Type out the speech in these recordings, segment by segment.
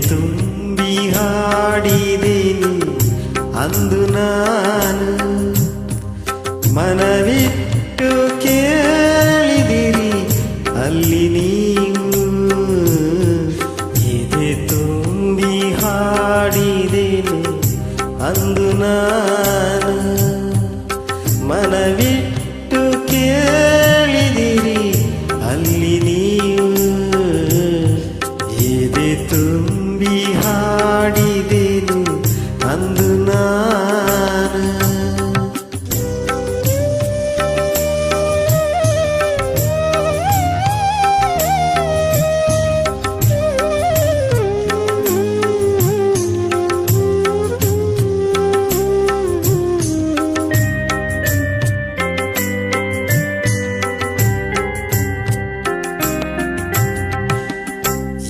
ತುಂಬಿ ಹಾಡಿದೆನು ಅಂದು ನಾನು. ಮನವಿಟ್ಟು ಕೇಳಿದಿರಿ ಅಲ್ಲಿ ನೀವು ಎದೆ ತುಂಬಿ ಹಾಡಿದೆನು ಅಂದು ನಾನು.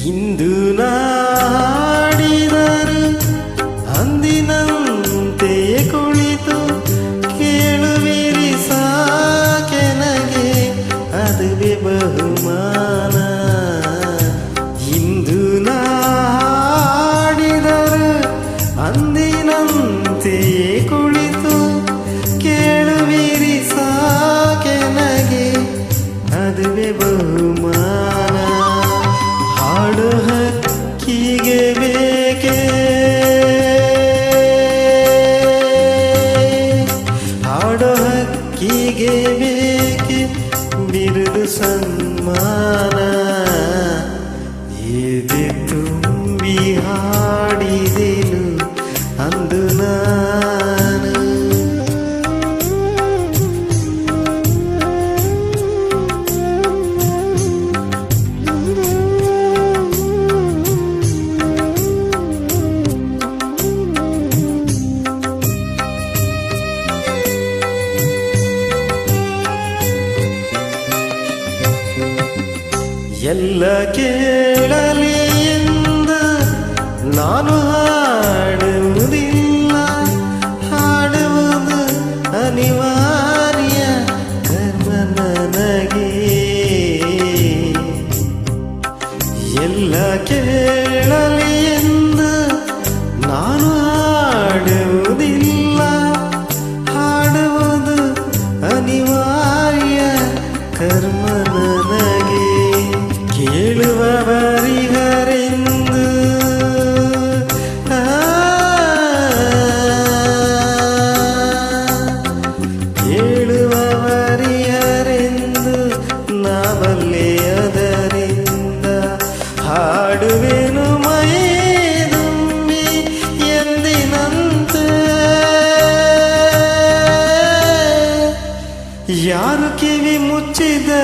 ಇಂದು ನಾಡಿದರು ಅಂದಿನಂತೆ ಹಕ್ಕಿಗೆ ಬೇಕೆ ಬಿರುದು ಸನ್ಮಾನ ಎಲ್ಲ ಕೇಳಲಿ ಎಂದ ನಾನು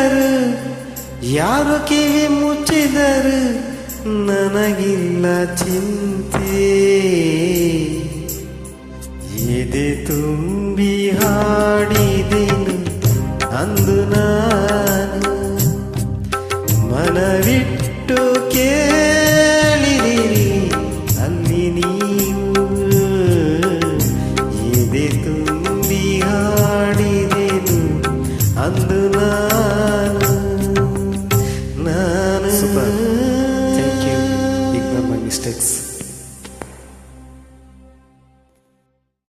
ಮುಚ್ಚಿದರು ಯಾರು ಕಿವಿ ಮುಚ್ಚಿದರು. ನನಗಿಲ್ಲ ಚಿಂತೆ. ಎದೆ ತುಂಬಿ ಹಾಡಿದೆನು ಅಂದು ನಾನು. ಮನವಿಟ್ಟು ಕೇಳಿದಿರಿ ನಾನು